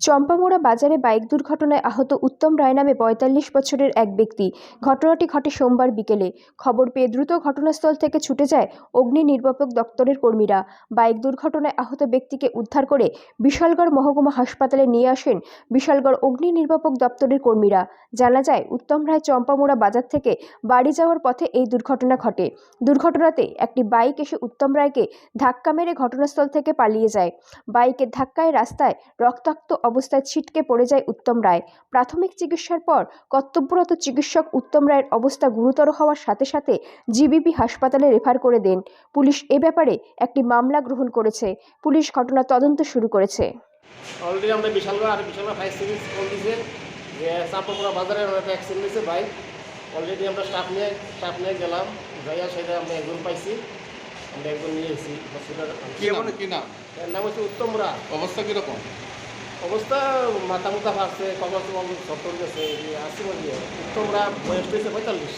চম্পামোড়া বাজারে বাইক দুর্ঘটনায় আহত উত্তম রায় নামে পঁয়তাল্লিশ বছরের এক ব্যক্তি। ঘটনাটি ঘটে সোমবার বিকেলে। খবর পেয়ে দ্রুত ঘটনাস্থল থেকে ছুটে যায় অগ্নি নির্বাপক দপ্তরের কর্মীরা। বাইক দুর্ঘটনায় আহত ব্যক্তিকে উদ্ধার করে বিশালগড় মহকুমা হাসপাতালে নিয়ে আসেন বিশালগড় অগ্নি নির্বাপক দপ্তরের কর্মীরা। জানা যায়, উত্তম রায় চম্পামোড়া বাজার থেকে বাড়ি যাওয়ার পথে এই দুর্ঘটনা ঘটে। দুর্ঘটনাতে একটি বাইক এসে উত্তম রায়কে ধাক্কা মেরে ঘটনাস্থল থেকে পালিয়ে যায়। বাইকের ধাক্কায় রাস্তায় রক্তাক্ত অবস্থায় ছিটকে পড়ে যায় উত্তম রায়। প্রাথমিক চিকিৎসার পর কর্তব্যরত চিকিৎসক উত্তম রায়ের অবস্থা গুরুতর হওয়ার সাথে সাথে জিবিপি হাসপাতালে রেফার করে দেন। পুলিশ এ ব্যাপারে একটি মামলা গ্রহণ করেছে। পুলিশ ঘটনা তদন্ত শুরু করেছে। অলরেডি আমরা বিশালগড় আর বিশালগড় ফায়ার সার্ভিস কল দিয়েছে বাজারে একটা অ্যাক্সিডেন্ট হয়েছে বাইক অলরেডি আমরা স্টাফ নিয়ে স্টাফ নিয়ে গেলাম। যাইয়া সেটা আমরা একজন পাইছি। আমরা একজন নিয়ে এসেছি। হসপিটাল কি নাম? নাম এর নাম হচ্ছে উত্তমরা অবস্থা কীরকম? অবস্থা মাথা মুখা ফাটছে কমর টমর সব করে গেছে আসি বলি, উত্তমরা বয়স হয়েছে পঁয়তাল্লিশ।